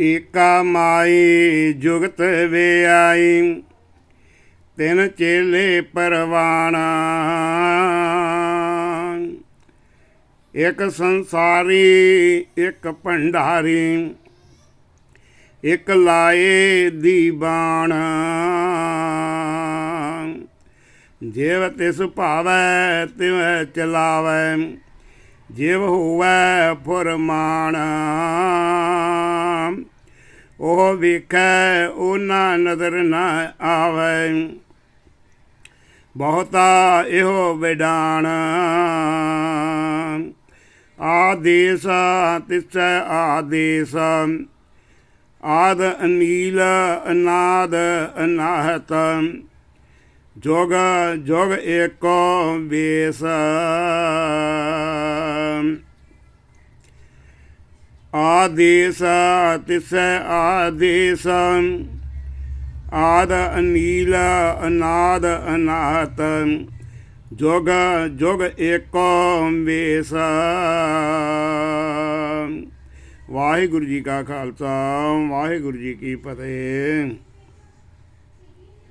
ਏਕਾ ਮਾਈ ਜੁਗਤ ਵਿਆਈ, ਤਿਨ ਚੇਲੇ ਪਰਵਾਣਾ। ਇੱਕ ਸੰਸਾਰੀ, ਇੱਕ ਭੰਡਾਰੀ, ਇੱਕ ਲਾਏ ਦੀ ਬਾਣ। ਤਿਸ ਭਾਵੈ, ਤਿਵ ਚਲਾਵੈ, ਜਿਵ ਹੋਵੈ ਫੁਰਮਾਨ। ਉਹ ਵੇਖੈ, ਉਹਨਾਂ ਨਜ਼ਰ ਨਾ ਆਵੈ। ਬਹੁਤਾ ਇਹੋ ਵਿਡਾਣ। ਆਦੇਸ ਤਿਸੈ ਆਦੇਸ। ਆਦ ਅਨੀਲ ਅਨਾਦ ਅਨਾਹਤ। ਜੋਗ ਜੋਗ ਏਕੋ ਵੇਸ। ਆਦੇਸ ਤਿਸੈ ਆਦੇਸ। ਆਦ ਅਨੀਲ, ਅਨਾਦ ਅਨਾਹਤ। ਜੋਗ ਜੋਗ ਏਕੋ ਵੇਸ ਵਾਹਿਗੁਰੂ ਜੀ ਕਾ ਖਾਲਸਾ, ਵਾਹਿਗੁਰੂ ਜੀ ਕੀ ਫਤਿਹ।